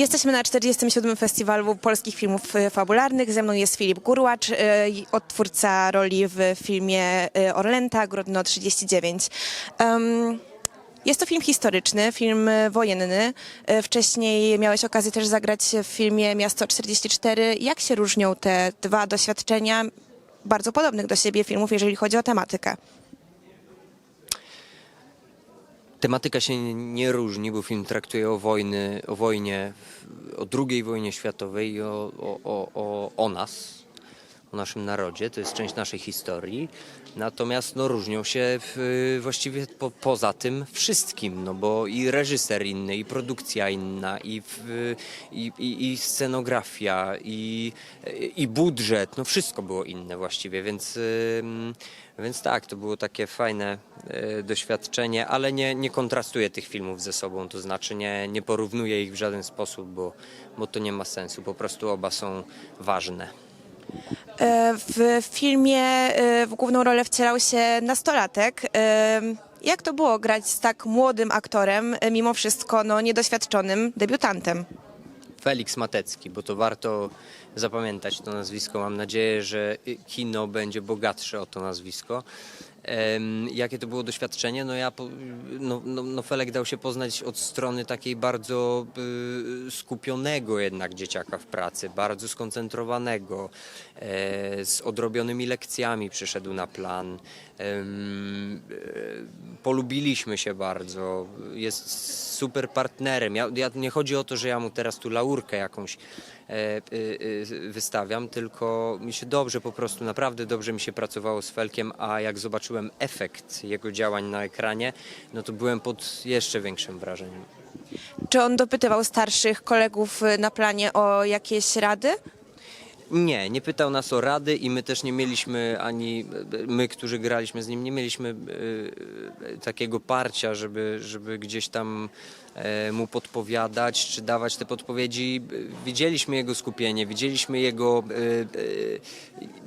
Jesteśmy na 47. Festiwalu Polskich Filmów e, Fabularnych. Ze mną jest Filip Gurłacz, e, odtwórca roli w filmie e, Orlęta, Grodno 39. Em, Jest to film historyczny, film wojenny. Wcześniej miałeś okazję też zagrać w filmie Miasto 44. Jak się różnią te dwa doświadczenia bardzo podobnych do siebie filmów, jeżeli chodzi o tematykę? Tematyka się nie różni, bo film traktuje o, wojny, o wojnie, o II wojnie światowej i o, o, o, o, nas, o naszym narodzie. To jest część naszej historii. Natomiast no, różnią się w, właściwie po, poza tym wszystkim, no bo i reżyser inny, i produkcja inna, i, w, i, i, i scenografia, i, i budżet, no wszystko było inne właściwie, więc, więc tak, to było takie fajne e, doświadczenie, ale nie, nie kontrastuję tych filmów ze sobą, to znaczy nie, nie porównuję ich w żaden sposób, bo, bo to nie ma sensu, po prostu oba są ważne. E, W filmie e, w główną rolę wcierał się nastolatek. E, Jak to było grać z tak młodym aktorem, mimo wszystko no, niedoświadczonym debiutantem? Felix Matecki, bo to warto zapamiętać to nazwisko. Mam nadzieję, że kino będzie bogatsze o to nazwisko. Jakie to było doświadczenie? No ja, no, no, no Felek dał się poznać od strony takiej bardzo y, skupionego jednak dzieciaka w pracy, bardzo skoncentrowanego, e, z odrobionymi lekcjami przyszedł na plan. E, polubiliśmy się bardzo, jest super partnerem. Ja, ja, nie chodzi o to, że ja mu teraz tu laurkę jakąś wystawiam, tylko mi się dobrze po prostu, naprawdę dobrze mi się pracowało z Felkiem, a jak zobaczyłem efekt jego działań na ekranie, no to byłem pod jeszcze większym wrażeniem. Czy on dopytywał starszych kolegów e, na planie o jakieś rady? Nie, nie pytał nas o rady i my też nie mieliśmy ani, my, którzy graliśmy z nim, nie mieliśmy e, takiego parcia, żeby, żeby gdzieś tam e, mu podpowiadać czy dawać te podpowiedzi. Widzieliśmy jego skupienie, widzieliśmy jego, e,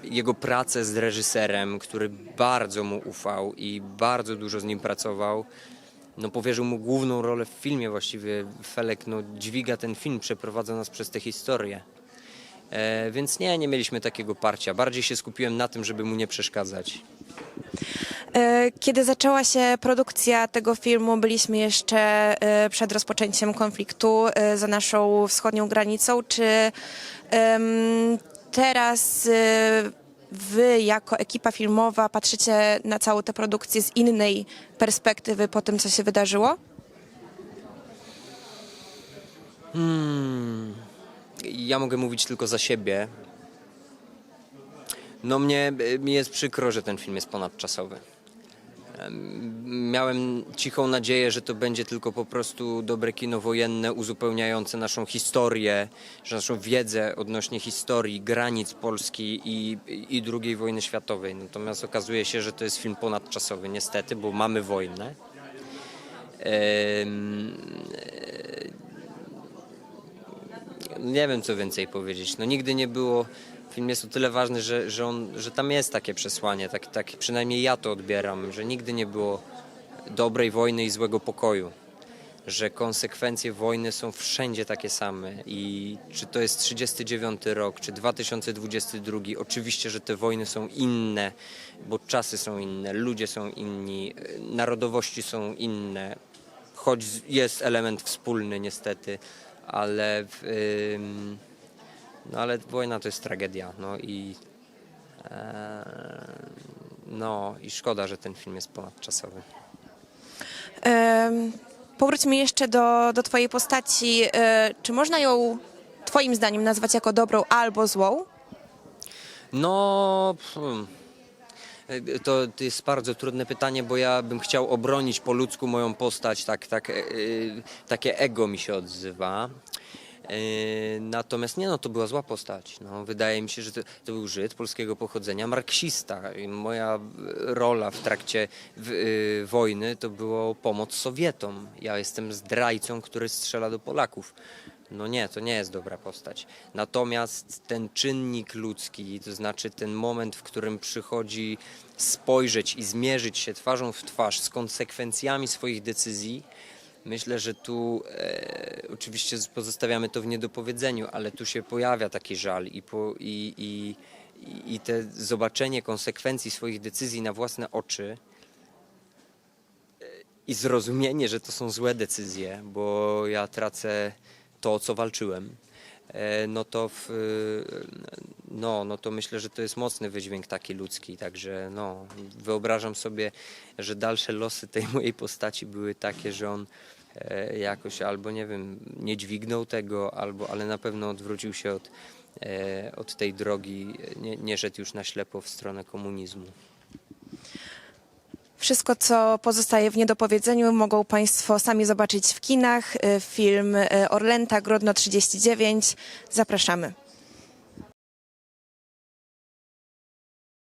e, jego pracę z reżyserem, który bardzo mu ufał i bardzo dużo z nim pracował. No, powierzył mu główną rolę w filmie właściwie. Felek no, dźwiga ten film, przeprowadza nas przez tę historię. E, więc nie, nie mieliśmy takiego parcia. Bardziej się skupiłem na tym, żeby mu nie przeszkadzać. E, Kiedy zaczęła się produkcja tego filmu, byliśmy jeszcze e, przed rozpoczęciem konfliktu za naszą wschodnią granicą. Czy teraz wy jako ekipa filmowa patrzycie na całą tę produkcję z innej perspektywy po tym, co się wydarzyło? Ja mogę mówić tylko za siebie. No mnie mi jest przykro, że ten film jest ponadczasowy. Em, Miałem cichą nadzieję, że to będzie tylko po prostu dobre kino wojenne uzupełniające naszą historię, naszą wiedzę odnośnie historii, granic Polski i, i II wojny światowej. Natomiast okazuje się, że to jest film ponadczasowy niestety, bo mamy wojnę. Nie wiem co więcej powiedzieć. No nigdy nie było. Film jest o tyle ważny, że, że, on, że tam jest takie przesłanie, tak, tak, przynajmniej ja to odbieram, że nigdy nie było dobrej wojny i złego pokoju. Że konsekwencje wojny są wszędzie takie same. I czy to jest 39 rok, czy 2022, oczywiście, że te wojny są inne, bo czasy są inne, ludzie są inni, narodowości są inne, choć jest element wspólny niestety, ale, no ale wojna to jest tragedia. No i, e, no i szkoda, że ten film jest ponadczasowy. Powróćmy jeszcze do, do twojej postaci. E, Czy można ją twoim zdaniem nazwać jako dobrą albo złą? No, to, to jest bardzo trudne pytanie, bo ja bym chciał obronić po ludzku moją postać, tak, tak, e, takie ego mi się odzywa. E, Natomiast nie, no to była zła postać. No, wydaje mi się, że to, to był Żyd polskiego pochodzenia, marksista. I moja rola w trakcie w, y, wojny to było pomoc Sowietom. Ja jestem zdrajcą, który strzela do Polaków. No nie, to nie jest dobra postać. Natomiast ten czynnik ludzki, to znaczy ten moment, w którym przychodzi spojrzeć i zmierzyć się twarzą w twarz z konsekwencjami swoich decyzji, Myślę, że tu e, oczywiście pozostawiamy to w niedopowiedzeniu, ale tu się pojawia taki żal i, po, i, i, i te zobaczenie konsekwencji swoich decyzji na własne oczy e, i zrozumienie, że to są złe decyzje, bo ja tracę to, o co walczyłem, e, no to, w, no, no to myślę, że to jest mocny wydźwięk taki ludzki, także no, wyobrażam sobie, że dalsze losy tej mojej postaci były takie, że on e, jakoś albo nie wiem, nie dźwignął tego, albo, ale na pewno odwrócił się od, e, od tej drogi, nie, nie szedł już na ślepo w stronę komunizmu. Wszystko, co pozostaje w niedopowiedzeniu, mogą Państwo sami zobaczyć w kinach. Y, Film y, Orlęta, Grodno 39. Zapraszamy.